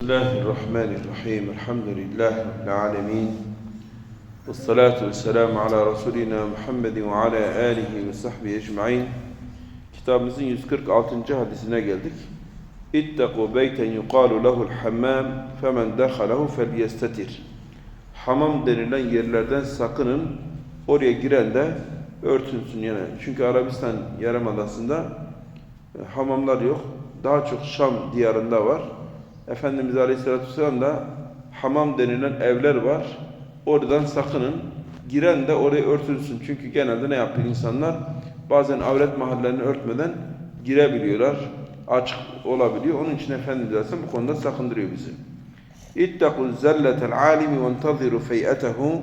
Bismillahirrahmanirrahim. Elhamdülillahi Rabbil alemin. Ve salatu ve selamu ala Resulina Muhammedin ve ala alihi ve sahbihi ecmain. Kitabımızın 146. hadisine geldik. İttakû beyten yuqalu lehul hammam femen dekhalahu felyestetir. Hamam denilen yerlerden sakının. Oraya giren de örtünsün yani. Çünkü Arabistan Yarımadası'nda e, hamamlar yok. Daha çok Şam diyarında var. Efendimiz Aleyhisselatü Vesselam da hamam denilen evler var. Oradan sakının. Giren de oraya örtülsün. Çünkü genelde ne yapıyor insanlar? Bazen avret mahallerini örtmeden girebiliyorlar. Açık olabiliyor. Onun için Efendimiz Aleyhisselam bu konuda sakındırıyor bizi. Zelletel alimi ve enteziru fey'etehu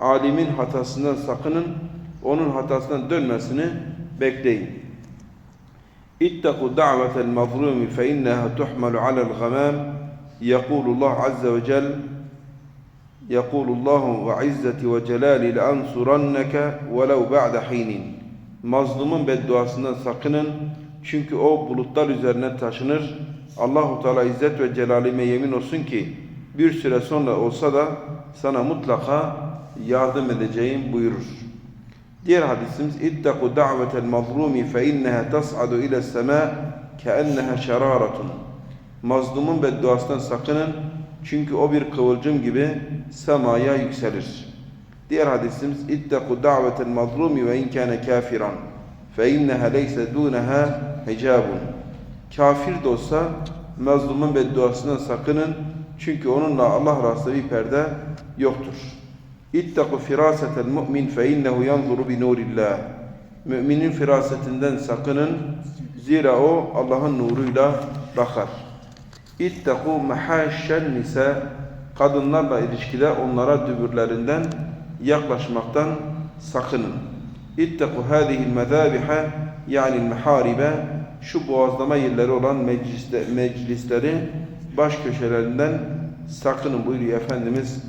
Alimin hatasından sakının. Onun hatasından dönmesini bekleyin. اتقوا دعوة المظلوم فإنها تحمل على الغمام يقول الله عز وجل يقول الله وعزتي وجلالي لأنصرنك ولو بعد حين Mazlumun bedduasından sakının çünkü o bulutlar üzerine taşınır. Allahu Teala İzzet ve Celalime yemin olsun ki bir süre sonra olsa da sana mutlaka yardım edeceğim buyurur. Diğer hadisimiz da'vetel mazlumi fe inneha tas'adu ila sema keenneha şeraratun. Mazlumun bedduasından sakının çünkü o bir kıvılcım gibi semaya yükselir. Diğer hadisimiz mazlumi ve in kana kafiran fe inneha leyse dunaha hicabun. Kafir de olsa mazlumun bedduasından sakının çünkü onunla Allah arasında bir perde yoktur. İttaku firasetel mu'min fe innehu yanzuru bi nurillah. Müminin firasetinden sakının. Zira o Allah'ın nuruyla bakar. İttaku mahaşşen nisa. Kadınlarla ilişkide onlara dübürlerinden yaklaşmaktan sakının. İttaku hâzihil mezâbiha yani meharibe şu boğazlama yerleri olan mecliste, meclisleri baş köşelerinden sakının buyuruyor Efendimiz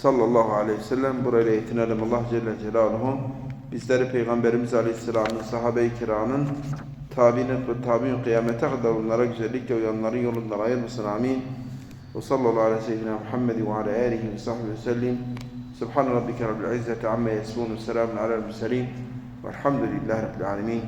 sallallahu aleyhi ve sellem burayla yetinelim Allah Celle Celaluhu bizleri Peygamberimiz Aleyhisselam'ın sahabe-i kiramın tabi'in ve tabi'in kıyamete kadar onlara güzellikle uyanların yolundan ayırmasın. Amin. Ve sallallahu aleyhi ve seyyidina Muhammed ve ala alihi ve sahbihi ve sellim. Subhan rabbike rabbil izzeti amma yasifun ve selamun alel murselin. Velhamdülillahi rabbil alemin